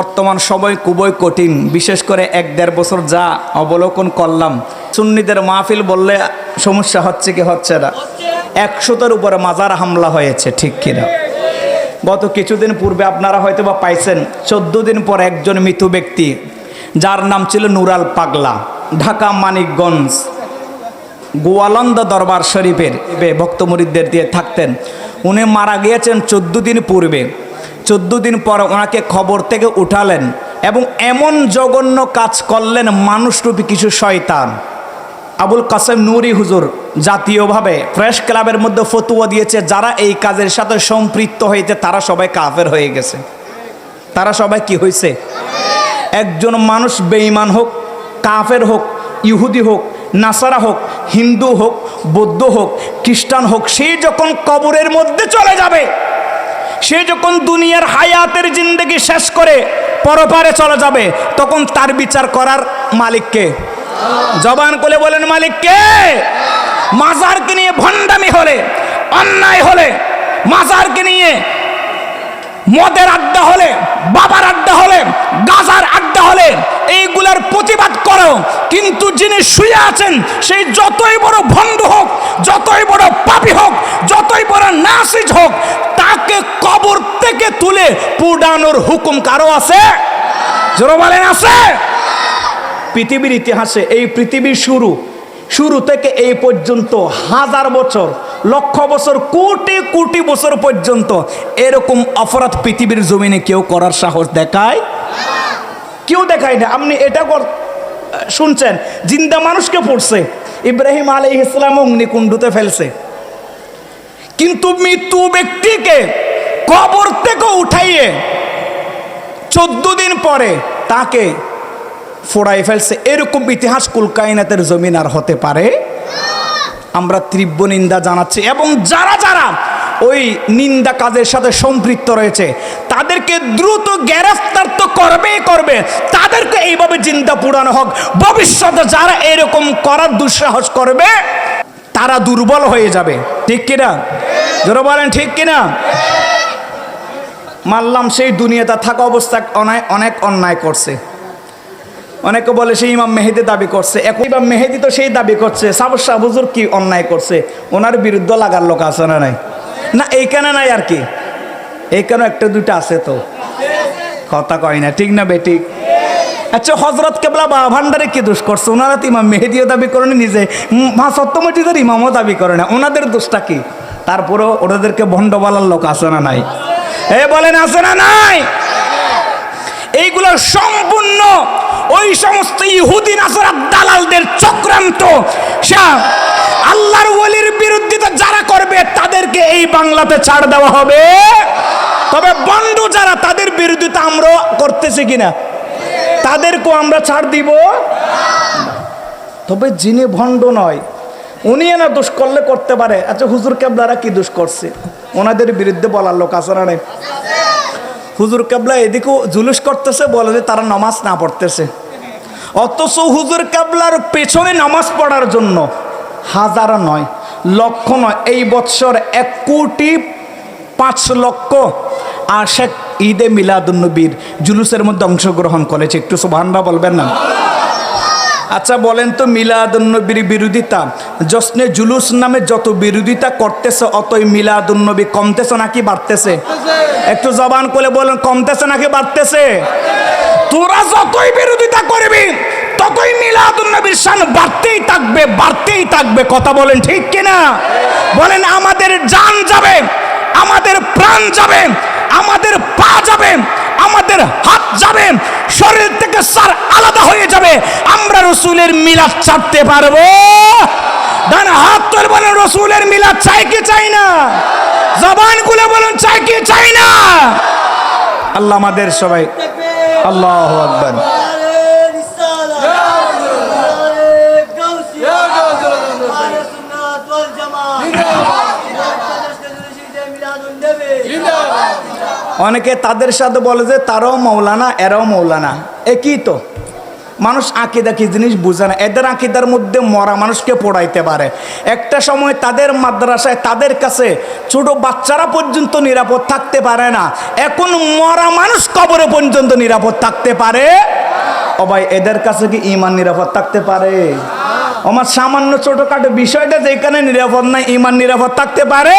বর্তমান সময় খুবই কঠিন। বিশেষ করে এক দেড় বছর যা অবলোকন করলাম। সুন্নিদের মাহফিল বললে সমস্যা হচ্ছে কি হচ্ছে না। একশোটার উপরে মাজার হামলা হয়েছে, ঠিক কিনা? গত কিছুদিন পূর্বে আপনারা হয়তো বা পাইছেন, চোদ্দ দিন পর একজন মৃত ব্যক্তি, যার নাম ছিল নুরাল পাগলা, ঢাকা মানিকগঞ্জ, গোয়ালন্দ দরবার শরীফের এ ভক্ত মুরিদদের দিয়ে থাকতেন। উনি মারা গিয়েছেন চোদ্দ দিন পূর্বে। চোদ্দ দিন পর ওনাকে খবর থেকে উঠালেন এবং এমন জঘন্য কাজ করলেন মানুষরূপী কিছু শয়তান। আবুল কাসেম নুরি হুজুর জাতীয়ভাবে প্রেস ক্লাবের মধ্যে ফতুয়া দিয়েছে, যারা এই কাজের সাথে সম্পৃক্ত হয়েছে, তারা সবাই কাফের হয়ে গেছে। তারা সবাই কি হয়েছে? একজন মানুষ বেঈমান হোক, কাফের হোক, ইহুদি হোক, নাসারা হোক, হিন্দু হোক, বৌদ্ধ হোক, খ্রিস্টান হোক, সে যখন কবরের মধ্যে চলে যাবে সে যখন দুনিয়ার হায়াতের জিন্দগি শেষ করে পরপারে চলে যাবে, তখন তার বিচার করার মালিককে জবান করে বলেন মালিককে মাজারকে নিয়ে ভণ্ডামি হলে, অন্যায় হলে, মাজারকে নিয়ে মদের আড্ডা হলে, বাবার আড্ডা হলে, গাজার আড্ডা হলে, এইগুলার কিন্তু যিনি শুয়ে আছেন, সেই যতই বড় ভণ্ড হোক, যতই বড় পাপী হোক, যতই বড় নাসিজ হোক, তাকে কবর থেকে তুলে পুডানোর হুকুম কারও আছে? জোর বলেন, আছে? পৃথিবীর ইতিহাসে এই পৃথিবীর শুরু শুরু থেকে এই পর্যন্ত হাজার বছর, লক্ষ বছর, কোটি কোটি বছর পর্যন্ত এরকম অপরাধ পৃথিবীর জমিনে কেউ করার সাহস দেখায়? কেউ দেখায় না। আপনি এটা শুনছেন, জিন্দা মানুষকে পড়ছে। ইব্রাহিম আলী ইসলাম অগ্নিকুণ্ডুতে ফেলছে। কিন্তু মৃত্যু ব্যক্তিকে কবর থেকে উঠাইয়ে চোদ্দ দিন পরে তাকে ফোড়াই ফেলছে। এরকম ইতিহাস কুলকাইনাতের জমিন আর হতে পারে। আমরা তীব্র নিন্দা জানাচ্ছি এবং যারা যারা ওই নিন্দা কাজের সাথে সম্পৃক্ত রয়েছে, তাদেরকে দ্রুত গ্রেফতার তো করবেই করবে। তাদেরকে এইভাবে চিন্তা পুরানো হোক। ভবিষ্যতে যারা এরকম করার দুঃসাহস করবে, তারা দুর্বল হয়ে যাবে। ঠিক কিনা? যারা বলেন, ঠিক কিনা? মানলাম সেই দুনিয়াতে থাকা অবস্থা অনেক অনেক অন্যায় করছে। অনেকে বলে সেই ইমাম মেহেদি দাবি করছে। এখন ইমাম মেহেদি তো সেই দাবি করছে। সাবর শাহ কি অন্যায় করছে? ওনার বিরুদ্ধে লাগার লোক আছে না নাই? না, এইখানে নাই আর কি। এইখানে একটা দুইটা আছে তো। কথা কয় না, ঠিক না বেঠিক আচ্ছা হজরত কেবলা বা ভান্ডারে কি দোষ করছে? ওনারা তো ইমাম মেহেদিও দাবি করেন নিজে মা সত্যমজিদের ইমামও দাবি করে না। ওনাদের দোষটা কি? তারপরেও ওনাদেরকে ভণ্ড বলার লোক আছে না নাই? এ বলেন, আছে না নাই? এইগুলো সম্পূর্ণ ওই সমস্ত ইহুদি নাসারা দালালদের চক্রান্ত। আল্লাহর ওলির বিরুদ্ধিতা যারা করবে, তাদেরকে এই বাংলাতে ছাড় দেওয়া হবে। তবে বন্ড যারা, তাদের বিরোধিতা আমরা করতেছি কিনা? তাদেরকেও আমরা ছাড় দিব? তবে যিনি ভণ্ড নয় উনি না দোষ করলে করতে পারে। আচ্ছা হুজুর কেবলারা কি দোষ করছে? ওনাদের বিরুদ্ধে বলার লোক আছে না হুজুর কেবলা এদিকেও জুলুস করতেছে, বলে যে তারা নামাজ না পড়তেছে। অথচ হুজুর কেবলার পেছনে নামাজ পড়ার জন্য হাজার নয়, লক্ষ নয়, এই বৎসর এক কোটি পাঁচ লক্ষ আশেক ঈদে মিলাদুন্নবীর জুলুসের মধ্যে অংশগ্রহণ করেছে। একটু সুবহানাল্লাহ বলবেন না? আচ্ছা বলেন তো মিলাদুন্নবীর বিরোধিতা, জশ্নে জুলুস নামে যত বিরোধিতা করতেছে, অতই মিলাদুন্নবী কমতেছে নাকি বাড়তেছে? একটু জবান করে বলেন, কমতেছে নাকি বাড়তেছে? তোরা যতই বিরোধিতা করবি, ততই মিলাদুন্নবীর শান বাড়তেই থাকবে বাড়তেই থাকবে। কথা বলেন ঠিক কিনা? বলেন, আমাদের জান যাবে, আমাদের প্রাণ যাবে আমাদের হাত যাবে শরীর থেকে সার আলাদা হয়ে যাবে আমরা রসুলের মিলাদ ছাড়তে পারব ডান হাত তোর বলেন রসুলের মিলাদ চাই কি চাই না জবানগুলো বলেন চাই কি চাই না আল্লাহ আমাদের সবাই আল্লাহ আকবার অনেকে তাদের সাথে বলে যে তারাও মৌলানা, এরাও মৌলানা। একই তো। মানুষ আকিদা কি জিনিস বুঝে না। এদের আকিদার মধ্যে মরা মানুষকে পড়াইতে পারে। একটা সময় তাদের মাদ্রাসায় তাদের কাছে ছোট বাচ্চারা পর্যন্ত নিরাপদ থাকতে পারে না। এখন মরা মানুষ কবরে পর্যন্ত নিরাপদ থাকতে পারে। ও ভাই, এদের কাছে কি ইমান নিরাপদ থাকতে পারে? আমার সামান্য ছোটখাটো বিষয়টা যেখানে নিরাপদ নাই ইমান নিরাপদ থাকতে পারে।